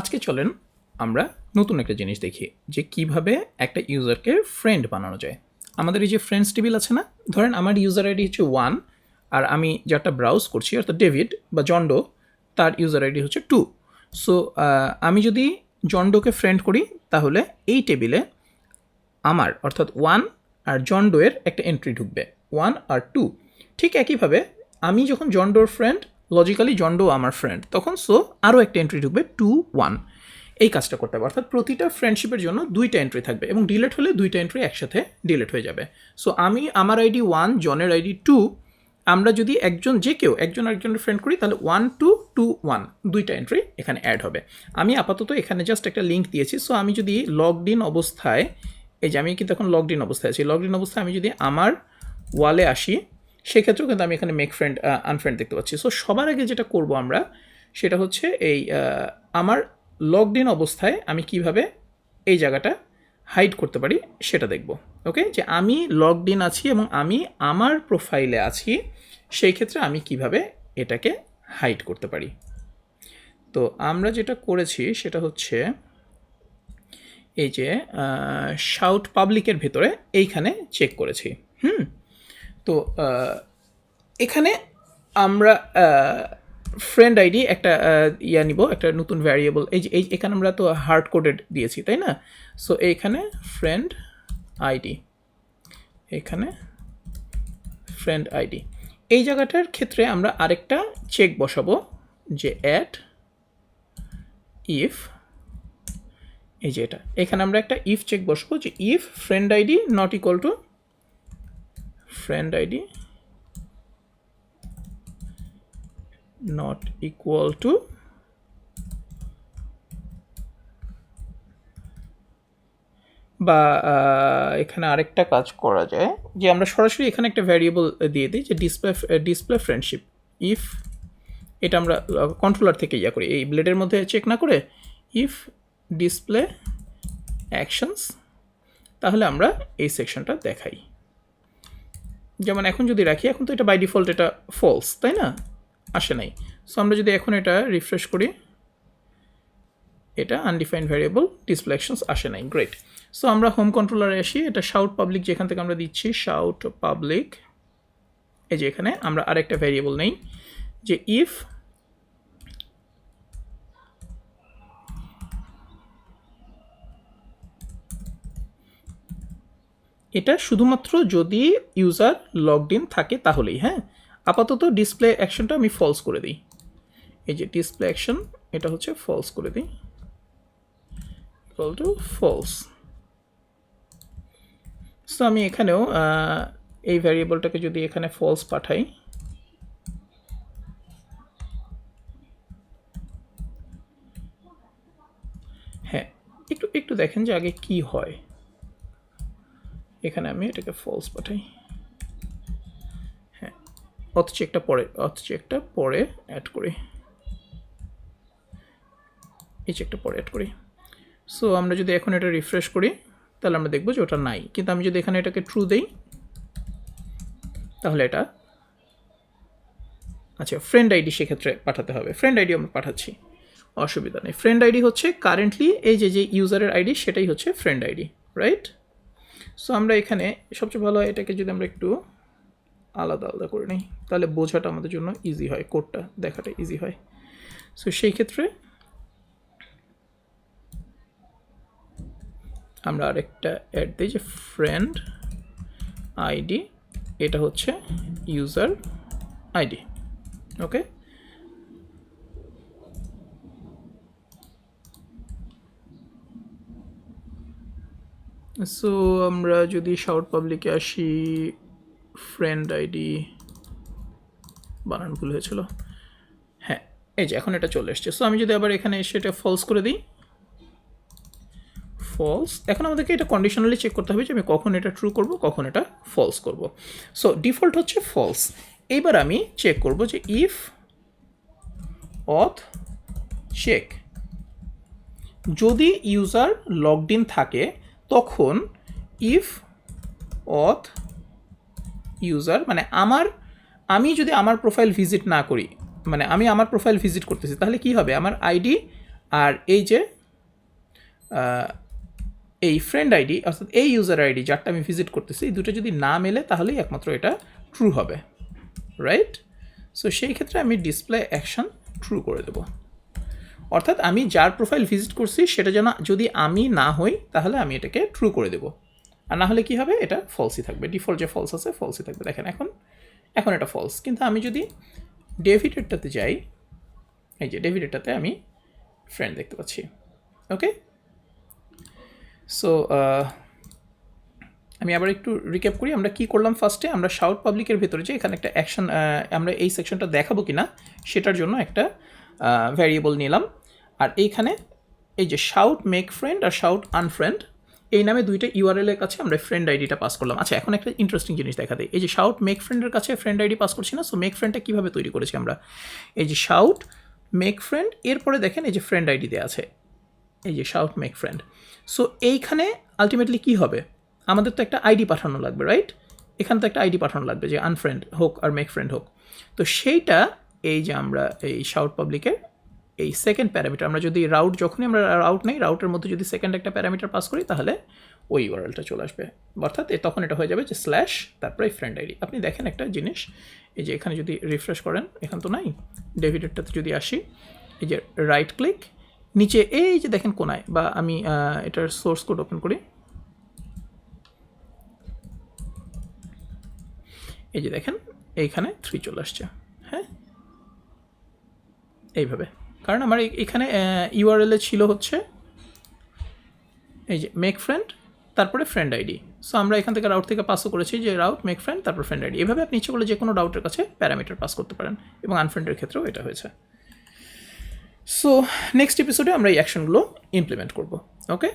আজকে চলেন আমরা নতুন একটা জিনিস দেখি, যে কীভাবে একটা ইউজারকে ফ্রেন্ড বানানো যায়। আমাদের এই যে ফ্রেন্ডস টেবিল আছে না, ধরেন আমার ইউজার আইডি হচ্ছে ওয়ান আর আমি যাটা ব্রাউজ করছি, অর্থাৎ ডেভিড বা জন্ডো তার ইউজার আইডি হচ্ছে টু সো আমি যদি জন্ডোকে ফ্রেন্ড করি, তাহলে এই টেবিলে আমার, অর্থাৎ ওয়ান আর জন ডোয়ের একটা এন্ট্রি ঢুকবে ওয়ান আর টু ঠিক একইভাবে আমি যখন জন ডোর ফ্রেন্ড লজিক্যালি জন ডো আমার ফ্রেন্ড তখন সো আরও একটা এন্ট্রি ঢুকবে টু ওয়ান এই কাজটা করতে হবে। অর্থাৎ প্রতিটা ফ্রেন্ডশিপের জন্য দুইটা এন্ট্রি থাকবে এবং ডিলেট হলে দুইটা এন্ট্রি একসাথে ডিলেট হয়ে যাবে। সো আমি, আমার আইডি ওয়ান জনের আইডি টু আমরা যদি একজন যে কেউ, একজন আরেকজনের ফ্রেন্ড করি, তাহলে ওয়ান টু টু ওয়ান দুইটা এন্ট্রি এখানে অ্যাড হবে। আমি আপাতত এখানে জাস্ট একটা লিঙ্ক দিয়েছি। সো আমি যদি লগড ইন অবস্থায়, এই যে আমি কিন্তু এখন লগড ইন অবস্থায় আছি লগড ইন অবস্থায় আমি যদি আমার ওয়ালে আসি সেক্ষেত্রেও কিন্তু আমি এখানে মেক ফ্রেন্ড আনফ্রেন্ড দেখতে পাচ্ছি। সো সবার আগে যেটা করব আমরা, সেটা হচ্ছে এই আমার লগড ইন অবস্থায় আমি কীভাবে এই জায়গাটা হাইড করতে পারি সেটা দেখব। ওকে যে আমি লগড ইন আছি এবং আমি আমার প্রোফাইলে আছি, সেই ক্ষেত্রে আমি কীভাবে এটাকে হাইড করতে পারি। তো আমরা যেটা করেছি সেটা হচ্ছে এই যে শাউট পাবলিকের ভেতরে এইখানে চেক করেছি। হুম? তো এখানে আমরা ফ্রেন্ড আইডি একটা ইয়া নিব, একটা নতুন ভ্যারিয়েবল এই যে, এই, এখানে আমরা তো হার্ড কোডেড দিয়েছি, তাই না? সো এইখানে ফ্রেন্ড আইডি এখানে ফ্রেন্ড আইডি এই জায়গাটার ক্ষেত্রে আমরা আরেকটা চেক বসাবো, যে অ্যাট ইফ এই যে এটা। এখানে আমরা একটা ইফ চেক বসবো, যে if friend ID not equal to friend id not equal to? বা এখানে আরেকটা কাজ করা যায়, যে আমরা সরাসরি এখানে একটা ভ্যারিয়েবল দিয়ে দিই, যে ডিসপ্লে ডিসপ্লে ফ্রেন্ডশিপ ইফ এটা আমরা কন্ট্রোলার থেকে ইয়া করি, এই ব্লেডের মধ্যে চেক না করে ইফ ডিসপ্লে অ্যাকশনস তাহলে আমরা এই সেকশনটা দেখাই। যেমন এখন যদি রাখি, এখন তো এটা বাই ডিফল্ট এটা ফলস তাই না? আসে নাই। সো আমরা যদি এখন এটা রিফ্রেশ করি, এটা আনডিফাইন্ড ভ্যারিয়েবল ডিসপ্লে অ্যাকশনস আসে নাই। গ্রেট সো আমরা হোম কন্ট্রোলারে আসি, এটা শাউট পাবলিক যেখান থেকে আমরা দিচ্ছি শাউট পাবলিক এই যে এখানে আমরা আরেকটা ভ্যারিয়েবল নেই, যে ইফ এটা শুধুমাত্র যদি ইউজার লগড ইন থাকে তাহলেই হ্যাঁ? আপাতত ডিসপ্লে অ্যাকশনটা আমি ফলস করে দিই। এই যে ডিসপ্লে অ্যাকশন এটা হচ্ছে ফলস করে দিই। টু ফলস সো আমি এখানেও এই ভ্যারিয়েবলটাকে যদি এখানে ফলস পাঠাই হ্যাঁ একটু একটু দেখেন যে আগে কি হয়। এখানে আমি এটাকে ফলস পাঠাই। হ্যাঁ অথ চেকটা পরে অথ চেকটা পরে অ্যাড করি। এই চেকটা পরে অ্যাড করি। সো আমরা যদি এখন এটা রিফ্রেশ করি, তাহলে আমরা দেখব যে ওটা নাই। কিন্তু আমি যদি এখানে এটাকে ট্রু দেই, তাহলে এটা আচ্ছা ফ্রেন্ড আইডি সেক্ষেত্রে পাঠাতে হবে। ফ্রেন্ড আইডি আমরা পাঠাচ্ছি। অসুবিধা নেই। ফ্রেন্ড আইডি হচ্ছে কারেন্টলি এই যে যে ইউজারের আইডি সেটাই হচ্ছে ফ্রেন্ড আইডি রাইট সো আমরা এখানে সবচেয়ে ভালো হয় এটাকে যদি আমরা একটু আলাদা আলাদা করে নিই, তাহলে বোঝাটা আমাদের জন্য ইজি হয় কোডটা দেখাটা ইজি হয়। সো সেই ক্ষেত্রে আমরা আরেকটা অ্যাড দিই যে ফ্রেন্ড আইডি এটা হচ্ছে ইউজার আইডি ওকে সো আমরা যদি শাউট পাবলিকে আসি ফ্রেন্ড আইডি বানান ভুল হয়েছিল। হ্যাঁ এই যে এখন এটা চলে এসছে। সো আমি যদি আবার এখানে এসে এটা ফলস করে দিই। ফলস এখন আমাদেরকে এটা কন্ডিশনালি চেক করতে হবে যে আমি কখন এটা ট্রু করব, কখন এটা ফলস করব। সো ডিফল্ট হচ্ছে ফলস এইবার আমি চেক করব যে ইফ অথ চেক যদি ইউজার লগড ইন থাকে তখন ইফ অথ ইউজার মানে আমার, আমি যদি আমার প্রোফাইল ভিজিট না করি মানে আমি আমার প্রোফাইল ভিজিট করতেছি, তাহলে কি হবে? আমার আইডি আর এই যে এই ফ্রেন্ড আইডি অর্থাৎ এই ইউজার আইডি যারটা আমি ভিজিট করতেছি, এই দুটো যদি না মেলে, তাহলেই একমাত্র এটা ট্রু হবে রাইট সো সেই ক্ষেত্রে আমি ডিসপ্লে অ্যাকশন ট্রু করে দেবো। অর্থাৎ আমি যার প্রোফাইল ভিজিট করছি, সেটা যেন যদি আমি না হই, তাহলে আমি এটাকে ট্রু করে দেবো। আর না হলে কি হবে? এটা ফলসই থাকবে। ডিফল্ট যে ফলস আছে ফলসই থাকবে। দেখেন, এখন এখন এটা ফলস কিন্তু আমি যদি ডেভিডেরটাতে যাই, এই যে ডেভিডেরটাতে আমি ফ্রেন্ড দেখতে পাচ্ছি। ওকে সো আমি আবার একটু রিক্যাপ করি। আমরা কি করলাম ফার্স্টে আমরা শাউট পাবলিকের ভেতরে যে এখানে একটা অ্যাকশন আমরা এই সেকশনটা দেখাবো কি না সেটার জন্য একটা ভ্যারিয়েবল নিলাম। আর এইখানে এই যে শাউট মেক ফ্রেন্ড আর শাউট আনফ্রেন্ড এই নামে দুইটা ইউআরএল এর কাছে আমরা ফ্রেন্ড আইডিটা পাস করলাম। আচ্ছা এখন একটা ইন্টারেস্টিং জিনিস দেখা দেয় এই যে শাউট মেক ফ্রেন্ডের কাছে ফ্রেন্ড আইডি পাস করছি না সো মেক ফ্রেন্ডটা কীভাবে তৈরি করেছি আমরা? এই যে শাউট মেক ফ্রেন্ড এরপরে দেখেন এই যে ফ্রেন্ড আইডি দেওয়া আছে। এই যে শাউট মেক ফ্রেন্ড সো এইখানে আলটিমেটলি কি হবে? আমাদের তো একটা আইডি পাঠানো লাগবে রাইট এখানে তো একটা আইডি পাঠানো লাগবে যে আনফ্রেন্ড হোক আর মেক ফ্রেন্ড হোক। তো সেইটা এই যে আমরা এই শাউট পাবলিকের এই সেকেন্ড প্যারামিটার আমরা যদি রাউট যখনই আমরা রাউট নেই রাউটের মধ্যে যদি সেকেন্ড একটা প্যারামিটার পাস করি, তাহলে ওই ইউআরএলটা চলে আসবে। অর্থাৎ তখন এটা হয়ে যাবে যে স্ল্যাশ তারপরে ফ্রেন্ড আইডি আপনি দেখেন একটা জিনিস, এই যে এখানে যদি রিফ্রেশ করেন, এখান তো নাই। ডেভিডেরটাতে যদি আসি, এই যে রাইট ক্লিক নিচে এই যে দেখেন কোনায়, বা আমি এটার সোর্স কোড ওপেন করি। এই যে দেখেন, এইখানে থ্রি চলে আসছে। হ্যাঁ? এইভাবে। কারণ আমার এখানে এ ছিল হচ্ছে এই যে মেক ফ্রেন্ড তারপরে ফ্রেন্ড আইডি সো আমরা এখান থেকে রাউট থেকে পাসও করেছি যে রাউট মেক ফ্রেন্ড তারপর ফ্রেন্ড আইডি এভাবে আপনি ইচ্ছে করলে যে কোনো রাউটের কাছে প্যারামিটার পাস করতে পারেন এবং আনফ্রেন্ডের ক্ষেত্রেও এটা হয়েছে। সো নেক্সট এপিসোডে আমরা এই অ্যাকশনগুলো ইমপ্লিমেন্ট করব ওকে